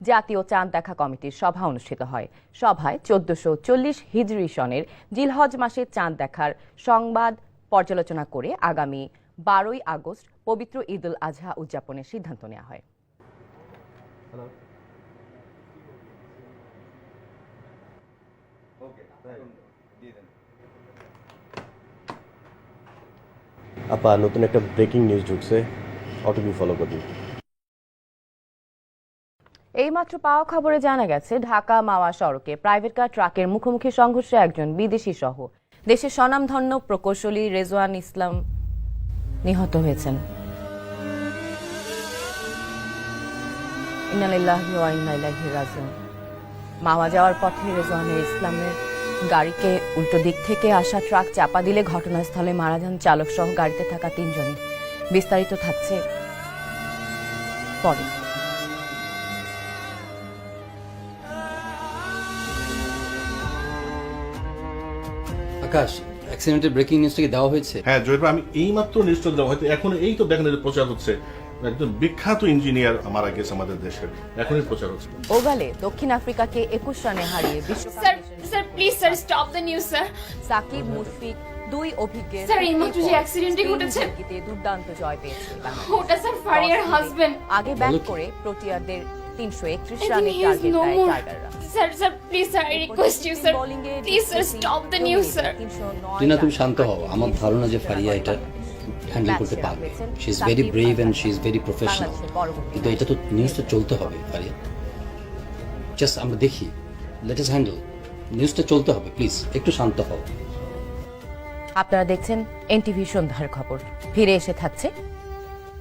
জাতীয় চাঁদ দেখা কমিটির সভা অনুষ্ঠিত হয়। সভায় চোদ্দশো চল্লিশ হিজরি সনের জিলহজ মাসে চাঁদ দেখার সংবাদ পর্যালোচনা করে আগামী বারোই আগস্ট পবিত্র ঈদুল আজহা উদযাপনের সিদ্ধান্ত নেওয়া হয়। আপা, নতুন একটা ব্রেকিং নিউজ ঢুকছে। অটোবি ফলো করবি। এইমাত্র পাওয়া খবরে জানা গেছে, ঢাকা মাওয়া সড়কে প্রাইভেট কার ট্রাকের মুখোমুখি সংঘর্ষে একজন বিদেশি সহ। দেশের স্বনামধন্য প্রকৌশলী রেজওয়ান ইসলাম নিহত হয়েছেন। মাওয়া যাওয়ার পথে রেজওয়ানের ইসলামের গাড়িকে উল্টো দিক থেকে আসা ট্রাক চাপা দিলে ঘটনাস্থলে মারা যান চালক সহ গাড়িতে থাকা তিনজনই। বিস্তারিত থাকছে পরে। আকাশ অ্যাক্সিডেন্টের ব্রেকিং নিউজটা কি দেওয়া হয়েছে? হ্যাঁ ভাই, আমি এইমাত্র নিশ্চয় দেওয়া হয়তো এখন এই তো দেখেন এই প্রচার হচ্ছে। একজন বিখ্যাত ইঞ্জিনিয়ার মারা গেছে আমাদের দেশের। এখনই প্রচার হচ্ছে। ওভালে দক্ষিণ আফ্রিকাকে একুশ রানে হারিয়ে বিশ্ব sir sir please sir stop the news sir Shakib Mushfiq দুই অভিজ্ঞের স্যার, এইমাত্র যে accident-টি ঘটেছে। জার্সিতে দুর্দান্ত জয় পেয়েছে। ওটা স্যার ফারিয়ার হাজবেন্ড আগে ব্যাট বলো কি? করে প্রোটিয়ারদের তিনশো একত্রিশ টার্গেট দেয় টাইগাররা sir sir please sir I request you sir please sir stop the news sir Tina তুমি শান্ত হও। আমার ধারণা যে ফারিয়া এটা হ্যান্ডেল করতে পারবে। She is very brave and she is very professional কিন্তু এটা তো নিউজটা চলতে হবে ফারিয়া। জাস্ট আমরা দেখি। লেট ইস হ্যান্ডেল নিউজটা চলতে হবে প্লিজ একটু শান্ত হও। আপনারা দেখছেন এনটিভি সন্ধ্যার খবর। ফিরে এসে থাকছে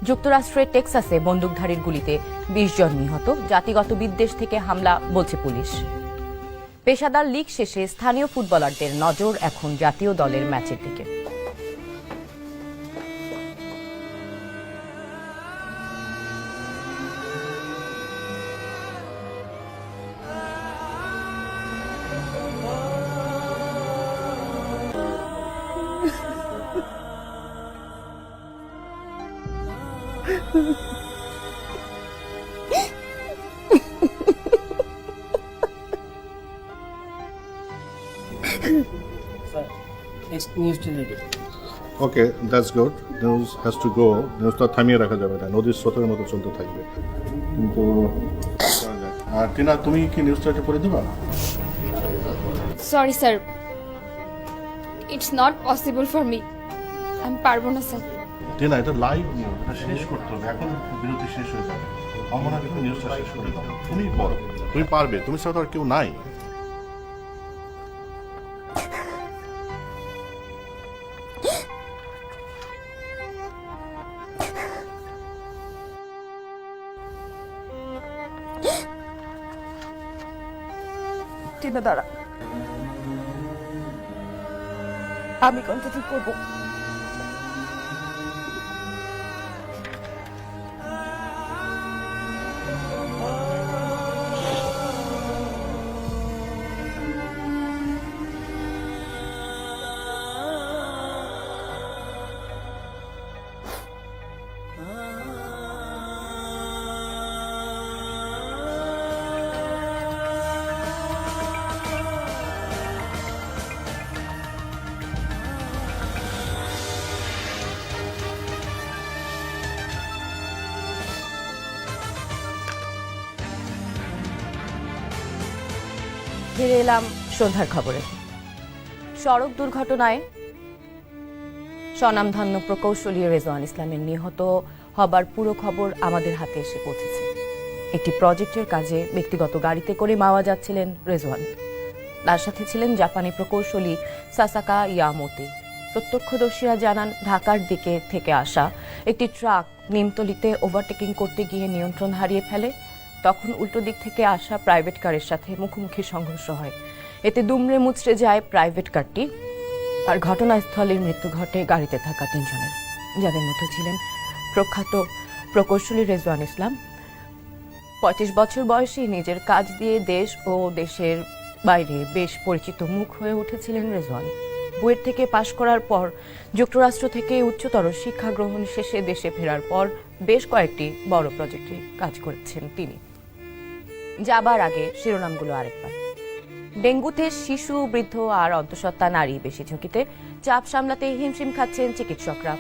যুক্তরাষ্ট্রের টেক্সাসে বন্দুকধারীর গুলিতে বিশ জন নিহত। জাতিগত বিদ্বেষ থেকে হামলা বলছে পুলিশ। পেশাদার লীগ শেষে স্থানীয় ফুটবলারদের নজর এখন জাতীয় দলের ম্যাচের দিকে। Okay that's good news has to go নিউজটা থামিয়ে রাখা যাবে না। নদীর স্রোতের মতো চলতে থাকবে। কিন্তু আর টিনা তুমি কি নিউজটা একটু করে দেবা? Sorry sir it's not possible for me আমি পারব না স্যার টিনা এটা লাইভ নিউজ এটা শেষ করতে হবে এখন বিরতি শেষ হয়ে যাবে। আমার তুমি নিউজটা শেষ করে দাও। তুমি বলো। তুমি পারবে তুমি ছাড়া তো আর কেউ নাই। টিনা দাঁড়া। আমি কোনটা ঠিক করব? ফিরে এলাম সন্ধ্যার খবরে। সড়ক দুর্ঘটনায় স্বনামধন্য প্রকৌশলী রেজওয়ান ইসলামের নিহত হবার পুরো খবর আমাদের হাতে এসে পৌঁছেছে। একটি প্রজেক্টের কাজে ব্যক্তিগত গাড়িতে করে মাওয়া যাচ্ছিলেন রেজওয়ান। তার সাথে ছিলেন জাপানি প্রকৌশলী সাসাকা ইয়ামোতে। প্রত্যক্ষদর্শীরা জানান, ঢাকার দিকে থেকে আসা একটি ট্রাক নিমতলিতে ওভারটেকিং করতে গিয়ে নিয়ন্ত্রণ হারিয়ে ফেলে। তখন উল্টো দিক থেকে আসা প্রাইভেট কারের সাথে মুখোমুখি সংঘর্ষ হয়। এতে দুমড়ে মুচড়ে যায় প্রাইভেট কারটি আর ঘটনাস্থলে মৃত্যু ঘটে গাড়িতে থাকা তিনজনের। যাদের মধ্যে ছিলেন প্রখ্যাত প্রকৌশলী রেজওয়ান ইসলাম। পঁয়ত্রিশ বছর বয়সে নিজের কাজ দিয়ে দেশ ও দেশের বাইরে বেশ পরিচিত মুখ হয়ে উঠেছিলেন রেজওয়ান। বুয়েট থেকে পাশ করার পর যুক্তরাষ্ট্র থেকে উচ্চতর শিক্ষা গ্রহণ শেষে দেশে ফেরার পর বেশ কয়েকটি বড় প্রজেক্টে কাজ করেছেন তিনি। যাবার আগে শিরোনামগুলো আরেকবার। ডেঙ্গুতে শিশু, বৃদ্ধ আর অন্তঃসত্ত্বা নারী বেশি ঝুঁকিতে চাপ সামলাতে হিমশিম খাচ্ছেন চিকিৎসকরা।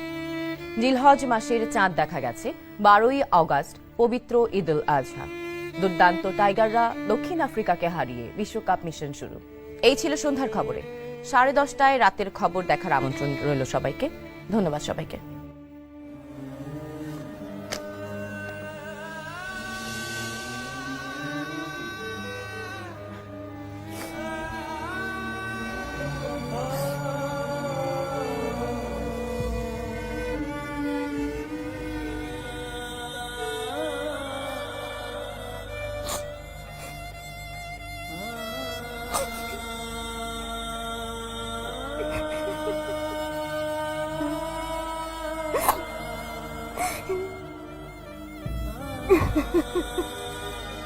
জিলহজ মাসের চাঁদ দেখা গেছে, বারোই অগাস্ট, পবিত্র ঈদ উল আজহা। দুর্দান্ত টাইগাররা দক্ষিণ আফ্রিকাকে হারিয়ে বিশ্বকাপ মিশন শুরু। এই ছিল সন্ধ্যার খবরে। সাড়ে দশটায় রাতের খবর দেখার আমন্ত্রণ রইল সবাইকে। ধন্যবাদ সবাইকে। Ha ha ha ha.